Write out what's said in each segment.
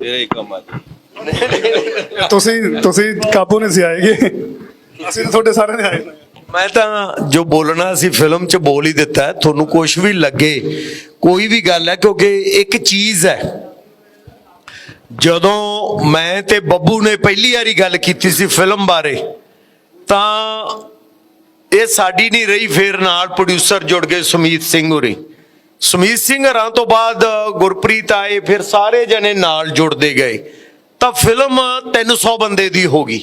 ਤੇਰਾ ਹੀ ਕੰਮ ਆ ਜੀ। ਤੁਸੀਂ ਤੁਸੀਂ ਕਾਬੂ ਨਹੀਂ ਸੀ ਆਏਗੇ। ਅਸੀਂ ਤਾਂ ਤੁਹਾਡੇ ਸਾਰਿਆਂ ਦੇ ਆਏ। ਮੈਂ ਤਾਂ ਜੋ ਬੋਲਣਾ ਸੀ ਫਿਲਮ 'ਚ ਬੋਲ ਹੀ ਦਿੱਤਾ ਹੈ। ਤੁਹਾਨੂੰ ਕੁਝ ਵੀ ਲੱਗੇ ਕੋਈ ਵੀ ਗੱਲ ਹੈ ਕਿਉਂਕਿ ਇੱਕ ਚੀਜ਼ ਹੈ। ਜਦੋਂ ਮੈਂ ਤੇ ਬੱਬੂ ਨੇ ਪਹਿਲੀ ਵਾਰੀ ਗੱਲ ਕੀਤੀ ਸੀ ਫਿਲਮ ਬਾਰੇ ਤਾਂ ਇਹ ਸਾਡੀ ਨਹੀਂ ਰਹੀ ਫਿਰ ਨਾਲ ਪ੍ਰੋਡਿਊਸਰ ਜੁੜ ਗਏ ਸੁਮੀਤ ਸਿੰਘ ਹੋਰੀ। ਸੁਮੀਤ ਸਿੰਘ ਹਰਾਂ ਤੋਂ ਬਾਅਦ ਗੁਰਪ੍ਰੀਤ ਆਏ, ਫਿਰ ਸਾਰੇ ਜਣੇ ਨਾਲ ਜੁੜਦੇ ਗਏ। ਤਾਂ ਫਿਲਮ 300 ਬੰਦੇ ਦੀ ਹੋ ਗਈ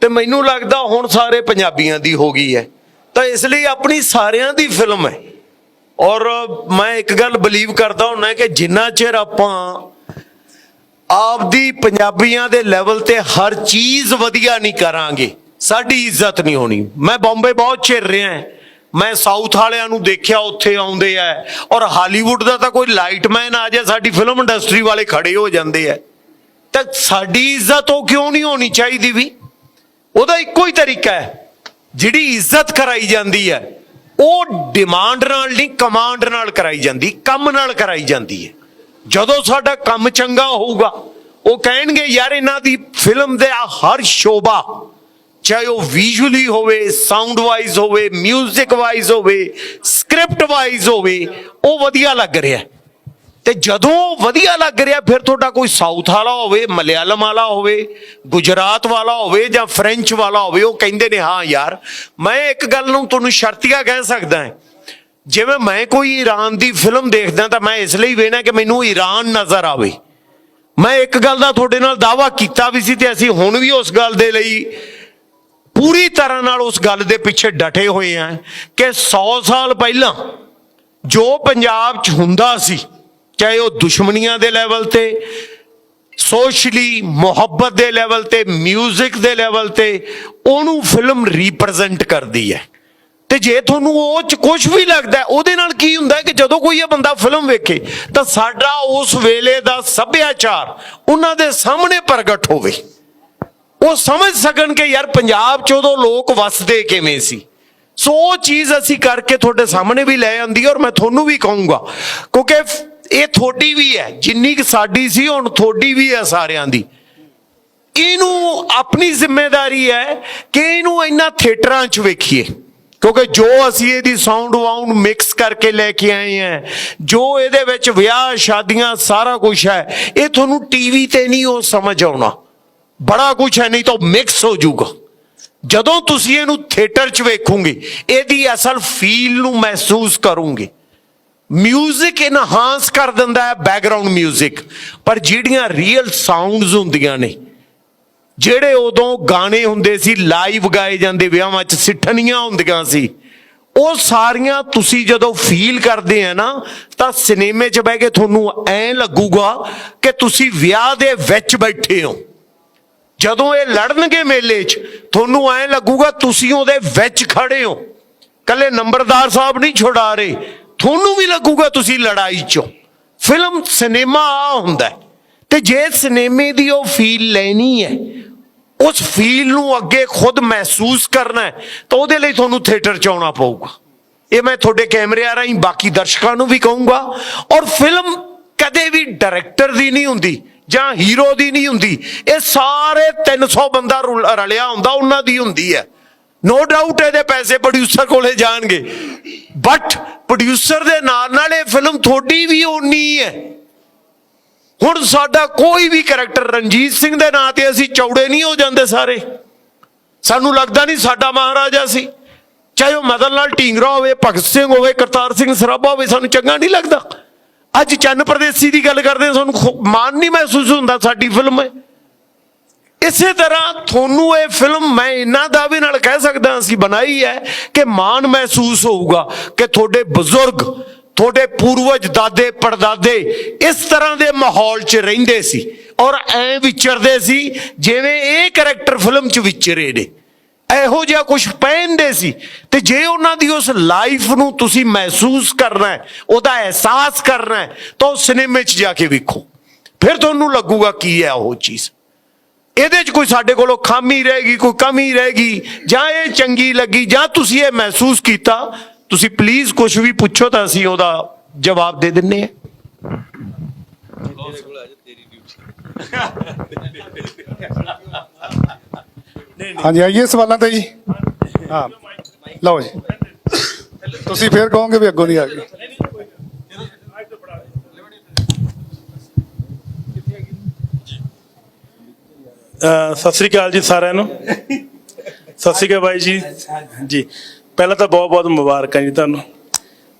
ਤੇ ਮੈਨੂੰ ਲੱਗਦਾ ਹੁਣ ਸਾਰੇ ਪੰਜਾਬੀਆਂ ਦੀ ਹੋ ਗਈ ਹੈ। ਤਾਂ ਇਸ ਲਈ ਆਪਣੀ ਸਾਰਿਆਂ ਦੀ ਫਿਲਮ ਹੈ। ਔਰ ਮੈਂ ਇੱਕ ਗੱਲ ਬਲੀਵ ਕਰਦਾ ਹੁੰਨਾ ਕਿ ਜਿੰਨਾ ਚਿਰ ਆਪਾਂ ਆਪਦੀ ਪੰਜਾਬੀਆਂ ਦੇ ਲੈਵਲ ਤੇ ਹਰ ਚੀਜ਼ ਵਧੀਆ ਨਹੀਂ ਕਰਾਂਗੇ, ਸਾਡੀ ਇੱਜ਼ਤ ਨਹੀਂ ਹੋਣੀ। ਮੈਂ ਬੰਬੇ ਬਹੁਤ ਚਿਰ ਰਿਹਾ ਹਾਂ। ਮੈਂ ਸਾਊਥ ਵਾਲਿਆਂ ਨੂੰ ਦੇਖਿਆ, ਉੱਥੇ ਆਉਂਦੇ ਆ। ਔਰ ਹਾਲੀਵੁੱਡ ਦਾ ਤਾਂ ਕੋਈ ਲਾਈਟਮੈਨ ਆ ਜਾ ਸਾਡੀ ਫਿਲਮ ਇੰਡਸਟਰੀ ਵਾਲੇ ਖੜੇ ਹੋ ਜਾਂਦੇ ਆ। ਤਾਂ ਸਾਡੀ ਇੱਜ਼ਤ ਉਹ ਕਿਉਂ ਨਹੀਂ ਹੋਣੀ ਚਾਹੀਦੀ ਵੀ? ਉਹਦਾ ਇੱਕੋ ਹੀ ਤਰੀਕਾ ਹੈ। ਜਿਹੜੀ ਇੱਜ਼ਤ ਕਰਾਈ ਜਾਂਦੀ ਹੈ, ਉਹ ਡਿਮਾਂਡ ਨਾਲ ਨਹੀਂ ਕਮਾਂਡ ਨਾਲ ਕਰਾਈ ਜਾਂਦੀ, ਕੰਮ ਨਾਲ ਕਰਾਈ ਜਾਂਦੀ ਹੈ। ਜਦੋਂ ਸਾਡਾ ਕੰਮ ਚੰਗਾ ਹੋਊਗਾ, ਉਹ ਕਹਿਣਗੇ, ਯਾਰ, ਇਹਨਾਂ ਦੀ ਫਿਲਮ ਦੇ ਹਰ ਸ਼ੋਭਾ ਚਾਹੇ ਉਹ ਵਿਜ਼ੂਅਲੀ ਹੋਵੇ ਸਾਊਂਡ ਵਾਈਜ਼ ਹੋਵੇ 뮤직 ਵਾਈਜ਼ ਹੋਵੇ ਸਕ੍ਰਿਪਟ ਵਾਈਜ਼ ਹੋਵੇ, ਉਹ ਵਧੀਆ ਲੱਗ ਰਿਹਾ ਹੈ। ਤੇ ਜਦੋਂ ਵਧੀਆ ਲੱਗ ਰਿਹਾ, ਫਿਰ ਤੁਹਾਡਾ ਕੋਈ ਸਾਊਥ ਵਾਲਾ ਹੋਵੇ, ਮਲਿਆਲਮ ਵਾਲਾ ਹੋਵੇ, ਗੁਜਰਾਤ ਵਾਲਾ ਹੋਵੇ ਜਾਂ ਫ੍ਰੈਂਚ ਵਾਲਾ ਹੋਵੇ, ਉਹ ਕਹਿੰਦੇ ਨੇ, ਹਾਂ ਯਾਰ, ਮੈਂ ਇੱਕ ਗੱਲ ਨੂੰ ਤੁਹਾਨੂੰ ਸ਼ਰਤੀਆ ਕਹਿ ਸਕਦਾ ਹਾਂ ਜਿਵੇਂ ਮੈਂ ਕੋਈ ਈਰਾਨ ਦੀ ਫਿਲਮ ਦੇਖਦਾ ਤਾਂ ਮੈਂ ਇਸ ਲਈ ਵੇਖਣਾ ਕਿ ਮੈਨੂੰ ਈਰਾਨ ਨਜ਼ਰ ਆਵੇ ਮੈਂ ਇੱਕ ਗੱਲ ਦਾ ਤੁਹਾਡੇ ਨਾਲ ਦਾਵਾ ਕੀਤਾ ਵੀ ਸੀ ਤੇ ਅਸੀਂ ਹੁਣ ਵੀ ਉਸ ਗੱਲ ਦੇ ਲਈ ਪੂਰੀ ਤਰ੍ਹਾਂ ਨਾਲ ਉਸ ਗੱਲ ਦੇ ਪਿੱਛੇ ਡਟੇ ਹੋਏ ਆ ਕਿ 100 ਸਾਲ ਪਹਿਲਾਂ ਜੋ ਪੰਜਾਬ 'ਚ ਹੁੰਦਾ ਸੀ, ਚਾਹੇ ਉਹ ਦੁਸ਼ਮਣੀਆਂ ਦੇ ਲੈਵਲ ਤੇ ਸੋਸ਼ਲੀ ਮੁਹੱਬਤ ਦੇ ਲੈਵਲ ਤੇ 뮤직 ਦੇ ਲੈਵਲ ਤੇ, ਉਹਨੂੰ ਫਿਲਮ ਰਿਪਰੈਜ਼ੈਂਟ ਕਰਦੀ ਹੈ। ਤੇ ਜੇ ਤੁਹਾਨੂੰ ਉਹ ਚ ਕੁਝ ਵੀ ਲੱਗਦਾ ਉਹਦੇ ਨਾਲ ਕੀ ਹੁੰਦਾ ਕਿ ਜਦੋਂ ਕੋਈ ਇਹ ਬੰਦਾ ਫਿਲਮ ਵੇਖੇ, ਤਾਂ ਸਾਡਾ ਉਸ ਵੇਲੇ ਦਾ ਸੱਭਿਆਚਾਰ ਉਹਨਾਂ ਦੇ ਸਾਹਮਣੇ ਪ੍ਰਗਟ ਹੋਵੇ। ਉਹ ਸਮਝ ਸਕਣ ਕਿ ਯਾਰ ਪੰਜਾਬ ਚ ਉਦੋਂ ਲੋਕ ਵਸਦੇ ਕਿਵੇਂ ਸੀ? ਸੋ ਉਹ ਚੀਜ਼ ਅਸੀਂ ਕਰਕੇ ਤੁਹਾਡੇ ਸਾਹਮਣੇ ਵੀ ਲੈ ਆਂਦੀ ਔਰ ਮੈਂ ਤੁਹਾਨੂੰ ਵੀ ਕਹੂੰਗਾ। ਕਿਉਂਕਿ ਇਹ ਤੁਹਾਡੀ ਵੀ ਹੈ, ਜਿੰਨੀ ਕਿ ਸਾਡੀ ਸੀ, ਹੁਣ ਤੁਹਾਡੀ ਵੀ ਹੈ ਸਾਰਿਆਂ ਦੀ। ਇਹਨੂੰ ਆਪਣੀ ਜ਼ਿੰਮੇਵਾਰੀ ਹੈ ਕਿ ਇਹਨੂੰ ਇੰਨਾ ਥੀਏਟਰਾਂ 'ਚ ਵੇਖੀਏ? ਕਿਉਂਕਿ ਜੋ ਅਸੀਂ ਇਹਦੀ ਸਾਊਂਡ ਵਾਊਂਡ ਮਿਕਸ ਕਰਕੇ ਲੈ ਕੇ ਆਏ ਹਾਂ, ਜੋ ਇਹਦੇ ਵਿੱਚ ਵਿਆਹ, ਸ਼ਾਦੀਆਂ, ਸਾਰਾ ਕੁਝ ਹੈ, ਇਹ ਤੁਹਾਨੂੰ ਟੀਵੀ ਤੇ ਨਹੀਂ ਉਹ ਸਮਝ ਆਉਣਾ। ਬੜਾ ਕੁਝ ਹੈ, ਨਹੀਂ ਤਾਂ ਮਿਕਸ ਹੋ ਜਾਊਗਾ। ਜਦੋਂ ਤੁਸੀਂ ਇਹਨੂੰ ਥੀਏਟਰ 'ਚ ਵੇਖੋਗੇ, ਇਹਦੀ ਅਸਲ ਫੀਲ ਨੂੰ ਮਹਿਸੂਸ ਕਰੋਗੇ। ਮਿਊਜ਼ਿਕ ਇਨਹਾਂਸ ਕਰ ਦਿੰਦਾ ਹੈ ਬੈਕਗ੍ਰਾਉਂਡ ਮਿਊਜ਼ਿਕ ਪਰ ਜਿਹੜੀਆਂ ਰੀਅਲ ਸਾਊਂਡਸ ਹੁੰਦੀਆਂ ਨੇ, ਜਿਹੜੇ ਉਦੋਂ ਗਾਣੇ ਹੁੰਦੇ ਸੀ ਲਾਈਵ ਗਾਏ ਜਾਂਦੇ, ਵਿਆਹਾਂ 'ਚ ਸਿੱਠਣੀਆਂ ਹੁੰਦੀਆਂ ਸੀ, ਉਹ ਸਾਰੀਆਂ ਤੁਸੀਂ ਜਦੋਂ ਫੀਲ ਕਰਦੇ ਆ ਨਾ, ਤਾਂ ਸਿਨੇਮੇ 'ਚ ਬਹਿ ਕੇ ਤੁਹਾਨੂੰ ਐਂ ਲੱਗੂਗਾ ਕਿ ਤੁਸੀਂ ਵਿਆਹ ਦੇ ਵਿੱਚ ਬੈਠੇ ਹੋ। ਜਦੋਂ ਇਹ ਲੜਨਗੇ ਮੇਲੇ 'ਚ, ਤੁਹਾਨੂੰ ਐਂ ਲੱਗੂਗਾ ਤੁਸੀਂ ਉਹਦੇ ਵਿੱਚ ਖੜੇ ਹੋ। ਕੱਲੇ ਨੰਬਰਦਾਰ ਸਾਹਿਬ ਨਹੀਂ ਛੁਡਾ ਰਹੇ, ਤੁਹਾਨੂੰ ਵੀ ਲੱਗੂਗਾ ਤੁਸੀਂ ਲੜਾਈ 'ਚੋਂ ਫਿਲਮ, ਸਿਨੇਮਾ ਆ ਹੁੰਦਾ ਹੈ। ਤੇ ਜੇ ਸਿਨੇਮੇ ਦੀ ਉਹ ਫੀਲ ਲੈਣੀ ਹੈ, ਉਸ ਫੀਲ ਨੂੰ ਅੱਗੇ ਖੁਦ ਮਹਿਸੂਸ ਕਰਨਾ ਹੈ, ਤਾਂ ਉਹਦੇ ਲਈ ਤੁਹਾਨੂੰ ਥੀਏਟਰ 'ਚ ਆਉਣਾ ਪਊਗਾ। ਇਹ ਮੈਂ ਤੁਹਾਡੇ ਕੈਮਰਿਆਂ ਰਾਹੀਂ ਬਾਕੀ ਦਰਸ਼ਕਾਂ ਨੂੰ ਵੀ ਕਹੂੰਗਾ। ਔਰ ਫਿਲਮ ਕਦੇ ਵੀ ਡਾਇਰੈਕਟਰ ਦੀ ਨਹੀਂ ਹੁੰਦੀ। ਜਾਂ ਹੀਰੋ ਦੀ ਨਹੀਂ ਹੁੰਦੀ, ਇਹ ਸਾਰੇ 300 ਬੰਦਾ ਰੁਲ- ਰਲਿਆ ਹੁੰਦਾ, ਉਹਨਾਂ ਦੀ ਹੁੰਦੀ ਹੈ। ਨੋ ਡਾਊਟ ਇਹਦੇ ਪੈਸੇ ਪ੍ਰੋਡਿਊਸਰ ਕੋਲੇ ਜਾਣਗੇ। ਬਟ ਪ੍ਰੋਡਿਊਸਰ ਦੇ ਨਾਲ ਨਾਲ ਇਹ ਫਿਲਮ ਤੁਹਾਡੀ ਵੀ ਓਨੀ ਹੈ। ਹੁਣ ਸਾਡਾ ਕੋਈ ਵੀ ਕੈਰੈਕਟਰ ਰਣਜੀਤ ਸਿੰਘ ਦੇ ਨਾਂ ਤੇ ਅਸੀਂ ਚੌੜੇ ਨਹੀਂ ਹੋ ਜਾਂਦੇ ਸਾਰੇ। ਸਾਨੂੰ ਲੱਗਦਾ ਨਹੀਂ ਸਾਡਾ ਮਹਾਰਾਜਾ ਸੀ। ਚਾਹੇ ਉਹ ਮਦਨ ਲਾਲ ਢੀਂਗਰਾ ਹੋਵੇ, ਭਗਤ ਸਿੰਘ ਹੋਵੇ, ਕਰਤਾਰ ਸਿੰਘ ਸਰਾਭਾ ਹੋਵੇ, ਸਾਨੂੰ ਚੰਗਾ ਨਹੀਂ ਲੱਗਦਾ। ਅੱਜ ਚੰਨ ਪ੍ਰਦੇਸੀ ਦੀ ਗੱਲ ਕਰਦੇ ਹਾਂ, ਸਾਨੂੰ ਮਾਣ ਨਹੀਂ ਮਹਿਸੂਸ ਹੁੰਦਾ ਸਾਡੀ ਫਿਲਮ ਹੈ ਇਸੇ ਤਰ੍ਹਾਂ ਤੁਹਾਨੂੰ ਇਹ ਫਿਲਮ ਮੈਂ ਇਹਨਾਂ ਦਾਅਵੇ ਨਾਲ ਕਹਿ ਸਕਦਾ ਅਸੀਂ ਬਣਾਈ ਹੈ ਕਿ ਮਾਣ ਮਹਿਸੂਸ ਹੋਊਗਾ ਕਿ ਤੁਹਾਡੇ ਬਜ਼ੁਰਗ ਤੁਹਾਡੇ ਪੂਰਵਜ ਦਾਦੇ ਪੜਦਾਦੇ ਇਸ ਤਰ੍ਹਾਂ ਦੇ ਮਾਹੌਲ 'ਚ ਰਹਿੰਦੇ ਸੀ ਔਰ ਐ ਵਿਚਰਦੇ ਸੀ ਜਿਵੇਂ ਇਹ ਕੈਰੈਕਟਰ ਫਿਲਮ 'ਚ ਵਿਚਰੇ ਨੇ। ਇਹੋ ਜਿਹਾ ਕੁਝ ਪਹਿਨਦੇ ਸੀ। ਤੇ ਜੇ ਉਹਨਾਂ ਦੀ ਉਸ ਲਾਈਫ ਨੂੰ ਤੁਸੀਂ ਮਹਿਸੂਸ ਕਰਨਾ ਹੈ, ਉਹਦਾ ਅਹਿਸਾਸ ਕਰਨਾ ਹੈ, ਤਾਂ ਉਹ ਸਿਨੇਮੇ 'ਚ ਜਾ ਕੇ ਵੇਖੋ। ਫਿਰ ਤੁਹਾਨੂੰ ਲੱਗੂਗਾ ਕੀ ਹੈ ਉਹ ਚੀਜ਼। ਇਹਦੇ 'ਚ ਕੋਈ ਸਾਡੇ ਕੋਲੋਂ ਖਾਮੀ ਰਹੇਗੀ, ਕੋਈ ਕਮੀ ਰਹੇਗੀ, ਜਾਂ ਇਹ ਚੰਗੀ ਲੱਗੀ, ਜਾਂ ਤੁਸੀਂ ਇਹ ਮਹਿਸੂਸ ਕੀਤਾ, ਤੁਸੀਂ ਪਲੀਜ਼ ਕੁਝ ਵੀ ਪੁੱਛੋ ਤਾਂ ਅਸੀਂ ਉਹਦਾ ਜਵਾਬ ਦੇ ਦਿੰਨੇ ਆ ਤੇਰੇ ਹਾਂਜੀ, ਆਈਏ ਸਵਾਲਾਂ ਤੇ ਜੀ। ਹਾਂ, ਲਓ ਜੀ। ਤੁਸੀਂ ਫੇਰ ਕਹੋਗੇ ਵੀ ਅੱਗੋਂ ਨਹੀਂ ਆ ਗਏ ਸਤਿ ਸ੍ਰੀ ਅਕਾਲ ਜੀ ਸਾਰਿਆਂ ਨੂੰ। ਸਤਿ ਸ੍ਰੀ ਅਕਾਲ ਬਾਈ ਜੀ। ਜੀ, ਪਹਿਲਾਂ ਤਾਂ ਬਹੁਤ ਬਹੁਤ ਮੁਬਾਰਕਾਂ ਜੀ ਤੁਹਾਨੂੰ।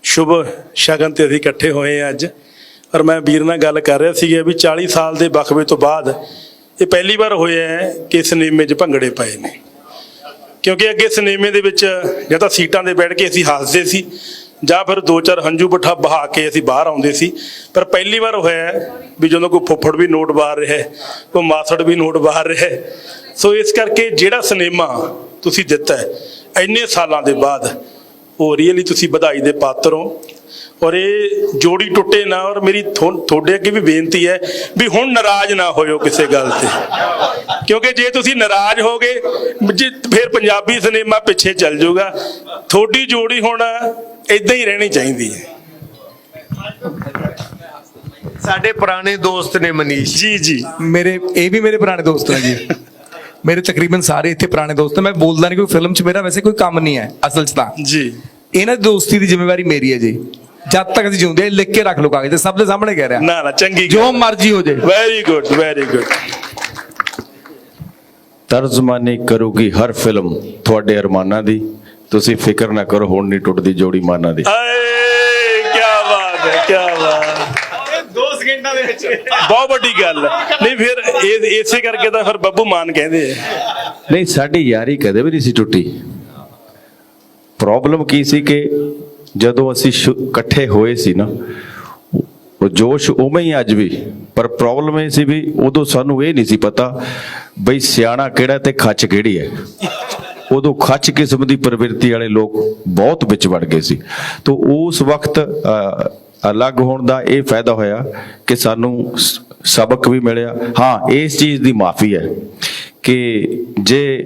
ਸ਼ੁਭ ਸ਼ਗਨ ਤੇ ਅਸੀਂ ਇਕੱਠੇ ਹੋਏ ਆ ਅੱਜ। ਔਰ ਮੈਂ ਵੀਰ ਨਾਲ ਗੱਲ ਕਰ ਰਿਹਾ ਸੀਗਾ ਵੀ 40 ਸਾਲ ਦੇ ਵਕਫੇ ਤੋਂ ਬਾਅਦ ਇਹ ਪਹਿਲੀ ਵਾਰ ਹੋਇਆ ਹੈ ਕਿ ਸਿਨੇਮੇ 'ਚ ਭੰਗੜੇ ਪਏ ਨੇ। ਕਿਉਂਕਿ ਅੱਗੇ ਸਿਨੇਮੇ ਦੇ ਵਿੱਚ ਜਾਂ ਤਾਂ ਸੀਟਾਂ ਤੇ ਬੈਠ ਕੇ ਅਸੀਂ ਹੱਸਦੇ ਸੀ, ਜਾਂ ਫਿਰ ਦੋ ਚਾਰ ਹੰਝੂ ਬਠਾ ਬਹਾ ਕੇ ਅਸੀਂ ਬਾਹਰ ਆਉਂਦੇ ਸੀ। ਪਰ ਪਹਿਲੀ ਵਾਰ ਹੋਇਆ ਵੀ ਜਦੋਂ ਕੋਈ ਫੁੱਫੜ ਵੀ ਨੋਟ ਬਾਹਰ ਰਿਹਾ ਕੋਈ ਮਾਸੜ ਵੀ ਨੋਟ ਬਾਹਰ ਰਿਹਾ ਸੋ ਇਸ ਕਰਕੇ ਜਿਹੜਾ ਸਿਨੇਮਾ ਤੁਸੀਂ ਦਿੱਤਾ ਹੈ, ਇੰਨੇ ਸਾਲਾਂ ਦੇ ਬਾਅਦ ਉਹ ਰੀਅਲੀ ਤੁਸੀਂ ਵਧਾਈ ਦੇ ਪਾਤਰ ਹੋ। ਔਰ ਇਹ ਜੋੜੀ ਟੁੱਟੇ ਨਾ ਔਰ ਮੇਰੀ ਤੁਹਾਡੇ ਅੱਗੇ ਵੀ ਬੇਨਤੀ ਹੈ ਵੀ ਹੁਣ ਨਾਰਾਜ਼ ਨਾ ਹੋਇਓ ਕਿਸੇ ਗੱਲ ਤੇ। ਕਿਉਂਕਿ ਜੇ ਤੁਸੀਂ ਨਾਰਾਜ਼ ਹੋਗੇ ਫਿਰ ਪੰਜਾਬੀ ਸਿਨੇਮਾ ਪਿੱਛੇ ਚੱਲ ਜਾਊਗਾ। ਤੁਹਾਡੀ ਜੋੜੀ ਹੁਣ ਇਦਾਂ ਹੀ ਰਹਿਣੀ ਚਾਹੀਦੀ ਹੈ। ਸਾਡੇ ਪੁਰਾਣੇ ਦੋਸਤ ਨੇ ਮਨੀਸ਼। ਜੀ ਜੀ। ਮੇਰੇ ਇਹ ਵੀ ਮੇਰੇ ਪੁਰਾਣੇ ਦੋਸਤ ਨੇ ਜੀ। ਮੇਰੇ ਤਕਰੀਬਨ ਸਾਰੇ ਇੱਥੇ ਪੁਰਾਣੇ ਦੋਸਤ ਨੇ। ਮੈਂ ਬੋਲਦਾ ਨਹੀਂ ਕੋਈ ਫਿਲਮ 'ਚ ਮੇਰਾ ਵੈਸੇ ਕੋਈ ਕੰਮ ਨਹੀਂ ਹੈ ਅਸਲ 'ਚ ਤਾਂ। ਜੀ। ਇਹਨਾਂ ਦੋਸਤੀ ਦੀ ਜ਼ਿੰਮੇਵਾਰੀ ਮੇਰੀ ਹੈ ਜੀ। ਜਦ ਤੱਕ ਅਸੀਂ ਜਿਉਂਦੇ ਹਾਂ, ਲਿਖ ਕੇ ਰੱਖ ਲਓ ਕਾਗਜ਼ ਤੇ ਸਭ ਦੇ ਸਾਹਮਣੇ ਕਹਿ ਰਿਹਾ। ਨਾ ਨਾ ਚੰਗੀ ਜੋ ਮਰਜ਼ੀ ਹੋ ਜੇ ਵੈਰੀ ਗੁੱਡ ਵੈਰੀ ਗੁੱਡ ਤਰਜਮਾਨੀ ਕਰੂਗੀ ਹਰ ਫਿਲਮ ਤੁਹਾਡੇ ਅਰਮਾਨਾਂ ਦੀ। ਤੁਸੀਂ ਫਿਕਰ ਨਾ ਕਰੋ ਹੁਣ ਨਹੀਂ ਟੁੱਟਦੀ ਜੋੜੀ ਮਾਨਾਂ ਦੀ। ਆਏ ਕੀ ਬਾਤ ਹੈ ਕੀ ਬਾਤ ਦੋ ਸਕਿੰਟਾਂ ਦੇ ਵਿੱਚ। ਬਹੁਤ ਵੱਡੀ ਗੱਲ ਹੈ। ਨਹੀਂ ਫਿਰ ਇਹ ਇਸੇ ਕਰਕੇ ਤਾਂ ਫਿਰ ਬੱਬੂ ਮਾਨ ਕਹਿੰਦੇ ਆ। ਨਹੀਂ ਸਾਡੀ ਯਾਰੀ ਕਦੇ ਵੀ ਨਹੀਂ ਸੀ ਟੁੱਟੀ। ਪ੍ਰੋਬਲਮ ਕੀ ਸੀ ਕਿ ਜਦੋਂ ਅਸੀਂ ਇਕੱਠੇ ਹੋਏ ਸੀ ਨਾ ਜੋਸ਼ ਉਵੇਂ ਹੀ ਅੱਜ ਵੀ ਪਰ ਪ੍ਰੋਬਲਮ ਇਹ ਸੀ ਵੀ ਉਦੋਂ ਸਾਨੂੰ ਇਹ ਨਹੀਂ ਸੀ ਪਤਾ ਬਈ ਸਿਆਣਾ ਕਿਹੜਾ ਤੇ ਖੱਚ ਕਿਹੜੀ ਹੈ। ਉਦੋਂ ਖੱਚ ਕਿਸਮ ਦੀ ਪ੍ਰਵਿਰਤੀ ਵਾਲੇ ਲੋਕ ਬਹੁਤ ਵਿੱਚ ਵੜ ਗਏ ਸੀ। ਤੋਂ ਉਸ ਵਕਤ ਅ, ਅਲੱਗ ਹੋਣ ਦਾ ਇਹ ਫਾਇਦਾ ਹੋਇਆ ਕਿ ਸਾਨੂੰ ਸਬਕ ਵੀ ਮਿਲਿਆ। ਹਾਂ ਇਸ ਚੀਜ਼ ਦੀ ਮਾਫੀ ਹੈ ਕਿ ਜੇ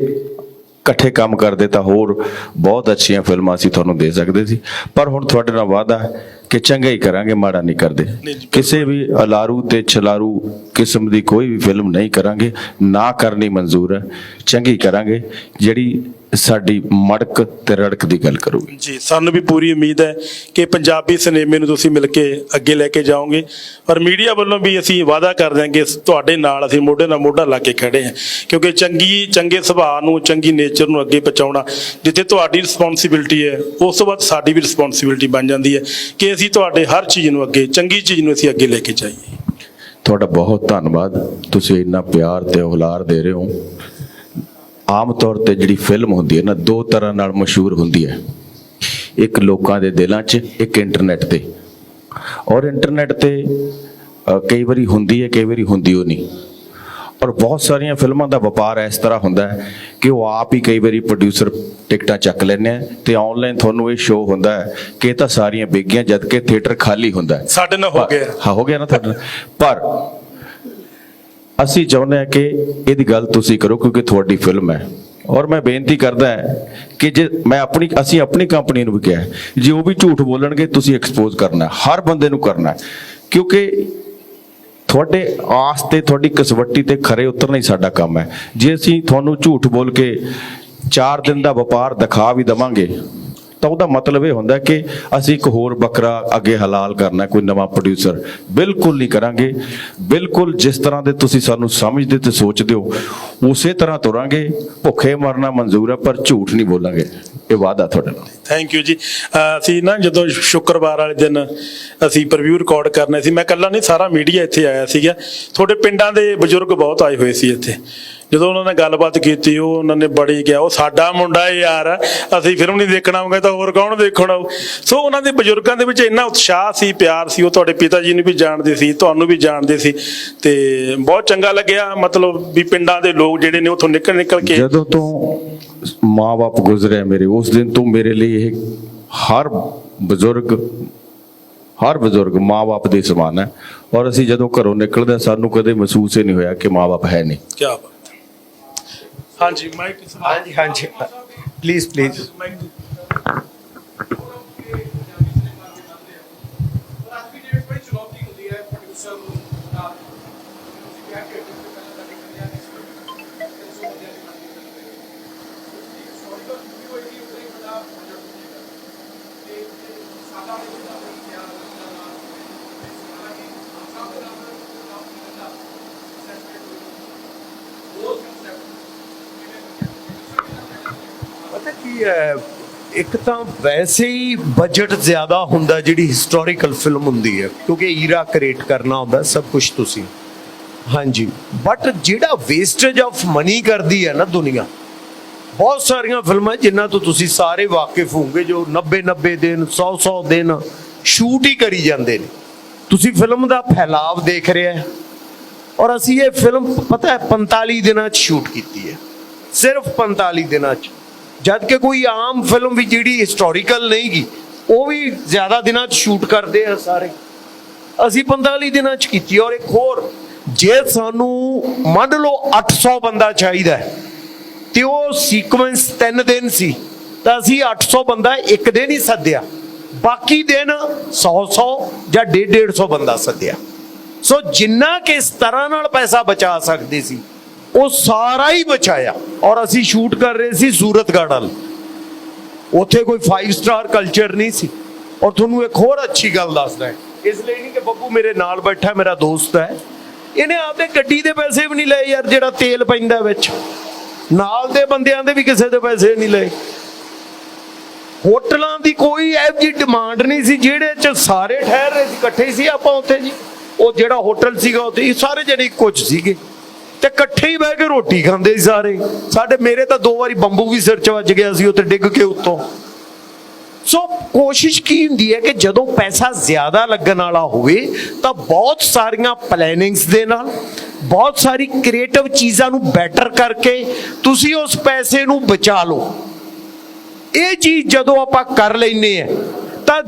ਇਕੱਠੇ ਕੰਮ ਕਰਦੇ ਤਾਂ ਹੋਰ ਬਹੁਤ ਅੱਛੀਆਂ ਫਿਲਮਾਂ ਅਸੀਂ ਤੁਹਾਨੂੰ ਦੇ ਸਕਦੇ ਸੀ। ਪਰ ਹੁਣ ਤੁਹਾਡੇ ਨਾਲ ਵਾਅਦਾ ਹੈ ਕਿ ਚੰਗਾ ਹੀ ਕਰਾਂਗੇ ਮਾੜਾ ਨਹੀਂ ਕਰਦੇ। ਕਿਸੇ ਵੀ ਅਲਾਰੂ ਤੇ ਛਲਾਰੂ ਕਿਸਮ ਦੀ ਕੋਈ ਵੀ ਫਿਲਮ ਨਹੀਂ ਕਰਾਂਗੇ। ਨਾ ਕਰਨੀ ਮਨਜ਼ੂਰ ਹੈ ਚੰਗੀ ਕਰਾਂਗੇ। ਜਿਹੜੀ ਸਾਡੀ ਮੜਕ ਤੇ ਰੜਕ ਦੀ ਗੱਲ ਕਰੂਗੀ। ਜੀ ਸਾਨੂੰ ਵੀ ਪੂਰੀ ਉਮੀਦ ਹੈ ਕਿ ਪੰਜਾਬੀ ਸਿਨੇਮੇ ਨੂੰ ਤੁਸੀਂ ਮਿਲ ਕੇ ਅੱਗੇ ਲੈ ਕੇ ਜਾਓਗੇ ਪਰ ਮੀਡੀਆ ਵੱਲੋਂ ਵੀ ਅਸੀਂ ਵਾਅਦਾ ਕਰਦੇ ਹਾਂ ਕਿ ਤੁਹਾਡੇ ਨਾਲ ਅਸੀਂ ਮੋਢੇ ਨਾਲ ਮੋਢਾ ਲਾ ਕੇ ਖੜੇ ਹਾਂ ਕਿਉਂਕਿ ਚੰਗੀ ਚੰਗੇ ਸੁਭਾਅ ਨੂੰ ਚੰਗੀ ਨੇਚਰ ਨੂੰ ਅੱਗੇ ਪਹੁੰਚਾਉਣਾ ਜਿੱਥੇ ਤੁਹਾਡੀ ਰਿਸਪੌਂਸਿਬਿਲਟੀ ਹੈ ਉਸ ਤੋਂ ਬਾਅਦ ਸਾਡੀ ਵੀ ਰਿਸਪੌਂਸਿਬਿਲਟੀ ਬਣ ਜਾਂਦੀ ਹੈ ਕਿ ਅਸੀਂ ਤੁਹਾਡੇ ਹਰ ਚੀਜ਼ ਨੂੰ ਅੱਗੇ ਚੰਗੀ ਚੀਜ਼ ਨੂੰ ਅਸੀਂ ਅੱਗੇ ਲੈ ਕੇ ਜਾਈਏ। ਤੁਹਾਡਾ ਬਹੁਤ ਧੰਨਵਾਦ। ਤੁਸੀਂ ਇੰਨਾ ਪਿਆਰ ਤੇ ਹੁਲਾਰ ਦੇ ਰਹੇ ਹੋ। ਆਮ ਤੌਰ ਤੇ ਜਿਹੜੀ ਫਿਲਮ ਹੁੰਦੀ ਹੈ ਨਾ ਦੋ ਤਰ੍ਹਾਂ ਨਾਲ ਮਸ਼ਹੂਰ ਹੁੰਦੀ ਹੈ। ਇੱਕ ਲੋਕਾਂ ਦੇ ਦਿਲਾਂ 'ਚ ਇੱਕ ਇੰਟਰਨੈਟ ਤੇ। ਔਰ ਇੰਟਰਨੈਟ ਤੇ ਕਈ ਵਾਰੀ ਹੁੰਦੀ ਹੈ ਕਈ ਵਾਰੀ ਹੁੰਦੀ ਉਹ ਨਹੀਂ। ਔਰ ਬਹੁਤ ਸਾਰੀਆਂ ਫਿਲਮਾਂ ਦਾ ਵਪਾਰ ਇਸ ਤਰ੍ਹਾਂ ਹੁੰਦਾ ਹੈ ਕਿ ਉਹ ਆਪ ਹੀ ਕਈ ਵਾਰੀ ਪ੍ਰੋਡਿਊਸਰ ਟਿਕਟਾਂ ਚੱਕ ਲੈਂਦੇ ਆ ਤੇ ਆਨਲਾਈਨ ਤੁਹਾਨੂੰ ਇਹ ਸ਼ੋਅ ਹੁੰਦਾ ਹੈ ਕਿ ਇਹ ਤਾਂ ਸਾਰੀਆਂ ਵਿਕ ਜਦ ਕਿ ਥੀਏਟਰ ਖਾਲੀ ਹੁੰਦਾ ਸਾਡੇ ਨਾਲ ਹੋ ਗਿਆ। ਹਾਂ ਹੋ ਗਿਆ ਨਾ ਤੁਹਾਡੇ ਪਰ ਅਸੀਂ ਚਾਹੁੰਦੇ ਹਾਂ ਕਿ ਇਹਦੀ ਗੱਲ ਤੁਸੀਂ ਕਰੋ ਕਿਉਂਕਿ ਤੁਹਾਡੀ ਫਿਲਮ ਹੈ। ਔਰ ਮੈਂ ਬੇਨਤੀ ਕਰਦਾ ਹਾਂ ਕਿ ਜੇ ਮੈਂ ਆਪਣੀ ਅਸੀਂ ਆਪਣੀ ਕੰਪਨੀ ਨੂੰ ਵੀ ਕਿਹਾ ਜੇ ਉਹ ਵੀ ਝੂਠ ਬੋਲਣਗੇ, ਤੁਸੀਂ ਐਕਸਪੋਜ਼ ਕਰਨਾ ਹਰ ਬੰਦੇ ਨੂੰ ਕਰਨਾ ਕਿਉਂਕਿ ਤੁਹਾਡੇ ਆਸ ਤੇ, ਤੁਹਾਡੀ ਕਸਵੱਟੀ ਤੇ ਖਰੇ ਉਤਰਨਾ ਹੀ ਸਾਡਾ ਕੰਮ ਹੈ। ਜੇ ਅਸੀਂ ਤੁਹਾਨੂੰ ਝੂਠ ਬੋਲ ਕੇ 4 ਦਿਨ ਦਾ ਵਪਾਰ ਦਿਖਾ ਵੀ ਦਵਾਂਗੇ ਤਾਂ ਉਹਦਾ ਮਤਲਬ ਇਹ ਹੁੰਦਾ ਕਿ ਅਸੀਂ ਇੱਕ ਹੋਰ ਬੱਕਰਾ ਅੱਗੇ ਹਲਾਲ ਕਰਨਾ ਕੋਈ ਨਵਾਂ ਪ੍ਰੋਡਿਊਸਰ ਬਿਲਕੁਲ ਨਹੀਂ ਕਰਾਂਗੇ। ਬਿਲਕੁਲ ਜਿਸ ਤਰ੍ਹਾਂ ਦੇ ਤੁਸੀਂ ਸਾਨੂੰ ਸਮਝਦੇ ਤੇ ਸੋਚਦੇ ਹੋ, ਉਸੇ ਤਰ੍ਹਾਂ ਤੁਰਾਂਗੇ। ਭੁੱਖੇ ਮਰਨਾ ਮਨਜ਼ੂਰ ਹੈ, ਪਰ ਝੂਠ ਨਹੀਂ ਬੋਲਾਂਗੇ। ਇਹ ਵਾਅਦਾ ਤੁਹਾਡੇ ਨਾਲ। ਥੈਂਕ ਯੂ ਜੀ। ਅਸੀਂ ਨਾ ਜਦੋਂ ਸ਼ੁੱਕਰਵਾਰ ਵਾਲੇ ਦਿਨ ਅਸੀਂ ਪ੍ਰੀਵਿਊ ਰਿਕਾਰਡ ਕਰਨੇ ਸੀ, ਮੈਂ ਇਕੱਲਾ ਨਹੀਂ, ਸਾਰਾ ਮੀਡੀਆ ਇੱਥੇ ਆਇਆ ਸੀਗਾ। ਤੁਹਾਡੇ ਪਿੰਡਾਂ ਦੇ ਬਜ਼ੁਰਗ ਬਹੁਤ ਆਏ ਹੋਏ ਸੀ ਇੱਥੇ। ਜਦੋਂ ਉਹਨਾਂ ਨੇ ਗੱਲਬਾਤ ਕੀਤੀ ਉਹ ਉਹਨਾਂ ਨੇ ਬੜੀ ਕਿਹਾ ਉਹ ਸਾਡਾ ਮੁੰਡਾ ਯਾਰ ਅਸੀਂ ਫਿਲਮ ਨਹੀਂ ਦੇਖਣਾ ਹੋਊਗਾ ਤਾਂ ਹੋਰ ਕੌਣ ਦੇਖਣਾ ਸੋ ਉਹਨਾਂ ਦੇ ਬਜ਼ੁਰਗਾਂ ਦੇ ਵਿੱਚ ਇੰਨਾ ਉਤਸ਼ਾਹ ਸੀ ਪਿਆਰ ਸੀ ਉਹ ਤੁਹਾਡੇ ਪਿਤਾ ਜੀ ਨੂੰ ਵੀ ਜਾਣਦੇ ਸੀ ਤੁਹਾਨੂੰ ਵੀ ਜਾਣਦੇ ਸੀ ਤੇ ਬਹੁਤ ਚੰਗਾ ਲੱਗਿਆ ਮਤਲਬ ਵੀ ਪਿੰਡਾਂ ਦੇ ਲੋਕ ਜਿਹੜੇ ਨੇ ਉੱਥੋਂ ਨਿਕਲ ਨਿਕਲ ਕੇ ਜਦੋਂ ਤੋਂ ਮਾਂ-ਬਾਪ ਗੁਜ਼ਰੇ ਮੇਰੇ ਉਸ ਦਿਨ ਤੋਂ ਮੇਰੇ ਲਈ ਇਹ ਹਰ ਬਜ਼ੁਰਗ ਹਰ ਬਜ਼ੁਰਗ ਮਾਂ-ਬਾਪ ਦੇ ਸਮਾਨ ਹੈ। ਔਰ ਅਸੀਂ ਜਦੋਂ ਘਰੋਂ ਨਿਕਲਦੇ ਹਾਂ, ਸਾਨੂੰ ਕਦੇ ਮਹਿਸੂਸ ਹੀ ਨਹੀਂ ਹੋਇਆ ਕਿ ਮਾਂ-ਬਾਪ ਹੈ ਨਹੀਂ। ਕੀ ਬਾਤ। ਹਾਂਜੀ ਮਾਈਕ ਹਾਂਜੀ ਹਾਂਜੀ। ਪਲੀਜ਼ ਪਲੀਜ਼ ਦੀ ਡੇਟ ਵਿੱਚ ਚੁਣੌਤੀ ਹੁੰਦੀ ਹੈ ਪ੍ਰੋਡਿਊਸਰ ਨੂੰ ਨਾਲ ਤੁਸੀਂ ਕਹਿ ਕੇ ਪਤਾ ਕੀ ਹੈ? ਇੱਕ ਤਾਂ ਵੈਸੇ ਹੀ ਬਜਟ ਜ਼ਿਆਦਾ ਹੁੰਦਾ ਜਿਹੜੀ ਹਿਸਟੋਰੀਕਲ ਫਿਲਮ ਹੁੰਦੀ ਹੈ, ਕਿਉਂਕਿ ਈਰਾ ਕ੍ਰੀਏਟ ਕਰਨਾ ਹੁੰਦਾ ਸਭ ਕੁਝ ਤੁਸੀਂ। ਹਾਂਜੀ। ਬਟ ਜਿਹੜਾ ਵੇਸਟੇਜ ਆਫ ਮਨੀ ਕਰਦੀ ਹੈ ਨਾ ਦੁਨੀਆ, ਬਹੁਤ ਸਾਰੀਆਂ ਫਿਲਮਾਂ ਜਿਨ੍ਹਾਂ ਤੋਂ ਤੁਸੀਂ ਸਾਰੇ ਵਾਕਿਫ ਹੋਵੋਗੇ, ਜੋ 90 90 ਦਿਨ 100 100 ਦਿਨ ਸ਼ੂਟ ਹੀ ਕਰੀ ਜਾਂਦੇ ਨੇ। ਤੁਸੀਂ ਫਿਲਮ ਦਾ ਫੈਲਾਵ ਦੇਖ ਰਿਹਾ ਹੈ। ਔਰ ਅਸੀਂ ਇਹ ਫਿਲਮ ਪਤਾ ਹੈ 45 ਦਿਨਾਂ 'ਚ ਸ਼ੂਟ ਕੀਤੀ ਹੈ। ਸਿਰਫ 45 ਦਿਨਾਂ 'ਚ। ਜਦ ਕਿ ਕੋਈ ਆਮ ਫਿਲਮ ਵੀ ਜਿਹੜੀ ਹਿਸਟੋਰੀਕਲ ਨਹੀਂ ਗੀ ਉਹ ਵੀ ਜ਼ਿਆਦਾ ਦਿਨਾਂ 'ਚ ਸ਼ੂਟ ਕਰਦੇ ਆ ਸਾਰੇ। ਅਸੀਂ 45 ਦਿਨਾਂ 'ਚ ਕੀਤੀ ਔਰ ਇੱਕ ਹੋਰ, ਜੇ ਸਾਨੂੰ ਮੰਨ ਲਓ 800 ਬੰਦਾ ਚਾਹੀਦਾ ਤੇ ਉਹ ਸੀਕੁਐਂਸ 3 ਦਿਨ ਸੀ, ਤਾਂ ਅਸੀਂ 800 ਬੰਦਾ ਇੱਕ ਦਿਨ ਹੀ ਸੱਦਿਆ। ਬਾਕੀ ਦਿਨ 100 100 ਜਾਂ 150 150 ਬੰਦਾ ਸੱਦਿਆ। ਸੋ ਜਿੰਨਾ ਕਿ ਇਸ ਤਰ੍ਹਾਂ ਨਾਲ ਪੈਸਾ ਬਚਾ ਸਕਦੇ ਸੀ ਉਹ ਸਾਰਾ ਹੀ ਬਚਾਇਆ। ਔਰ ਅਸੀਂ ਸ਼ੂਟ ਕਰ ਰਹੇ ਸੀ ਸੂਰਤਗੜ੍ਹ ਵੱਲ। ਉੱਥੇ ਕੋਈ 5 ਸਟਾਰ ਕਲਚਰ ਨਹੀਂ ਸੀ। ਔਰ ਤੁਹਾਨੂੰ ਇੱਕ ਹੋਰ ਅੱਛੀ ਗੱਲ ਦੱਸਦਾ ਇਸ ਲਈ ਨਹੀਂ ਕਿ ਬੱਬੂ ਮੇਰੇ ਨਾਲ ਬੈਠਾ, ਮੇਰਾ ਦੋਸਤ ਹੈ। ਇਹਨੇ ਆਪਦੇ ਗੱਡੀ ਦੇ ਪੈਸੇ ਵੀ ਨਹੀਂ ਲਏ ਯਾਰ, ਜਿਹੜਾ ਤੇਲ ਪੈਂਦਾ ਵਿੱਚ। ਨਾਲ ਦੇ ਬੰਦਿਆਂ ਦੇ ਵੀ ਕਿਸੇ ਦੇ ਪੈਸੇ ਨਹੀਂ ਲਏ। ਹੋਟਲਾਂ ਦੀ ਕੋਈ ਐਬ ਜੀ ਡਿਮਾਂਡ ਨਹੀਂ ਸੀ, ਜਿਹੜੇ ਚ ਸਾਰੇ ਠਹਿਰ ਰਹੇ ਸੀ, ਇਕੱਠੇ ਸੀ ਆਪਾਂ ਉੱਥੇ ਜੀ। ਉਹ ਜਿਹੜਾ ਹੋਟਲ ਸੀਗਾ ਉੱਥੇ ਹੀ ਸਾਰੇ ਜਿਹੜੇ ਕੁਝ ਸੀਗੇ। ਤੇ ਇਕੱਠੇ ਹੀ ਬਹਿ ਕੇ ਰੋਟੀ ਖਾਂਦੇ ਸੀ ਸਾਰੇ। ਸਾਡੇ ਮੇਰੇ ਤਾਂ ਦੋ ਵਾਰੀ ਬੰਬੂ ਵੀ ਸਿਰ ਚ ਵੱਜ ਗਿਆ ਸੀ, ਉੱਥੇ ਡਿੱਗ ਕੇ ਉੱਤੋਂ। ਸੋ ਕੋਸ਼ਿਸ਼ ਕੀ ਹੁੰਦੀ ਹੈ ਕਿ ਜਦੋਂ ਪੈਸਾ ਜ਼ਿਆਦਾ ਲੱਗਣ ਵਾਲਾ ਹੋਵੇ, ਤਾਂ ਬਹੁਤ ਸਾਰੀਆਂ ਪਲੈਨਿੰਗਸ ਦੇ ਨਾਲ, ਬਹੁਤ ਸਾਰੀ ਕ੍ਰੀਏਟਿਵ ਚੀਜ਼ਾਂ ਨੂੰ ਬੈਟਰ ਕਰਕੇ ਤੁਸੀਂ ਉਸ ਪੈਸੇ ਨੂੰ ਬਚਾ ਲਓ। ਇਹ ਚੀਜ਼ ਜਦੋਂ ਆਪਾਂ ਕਰ ਲੈਨੇ ਆ ਤਾਂ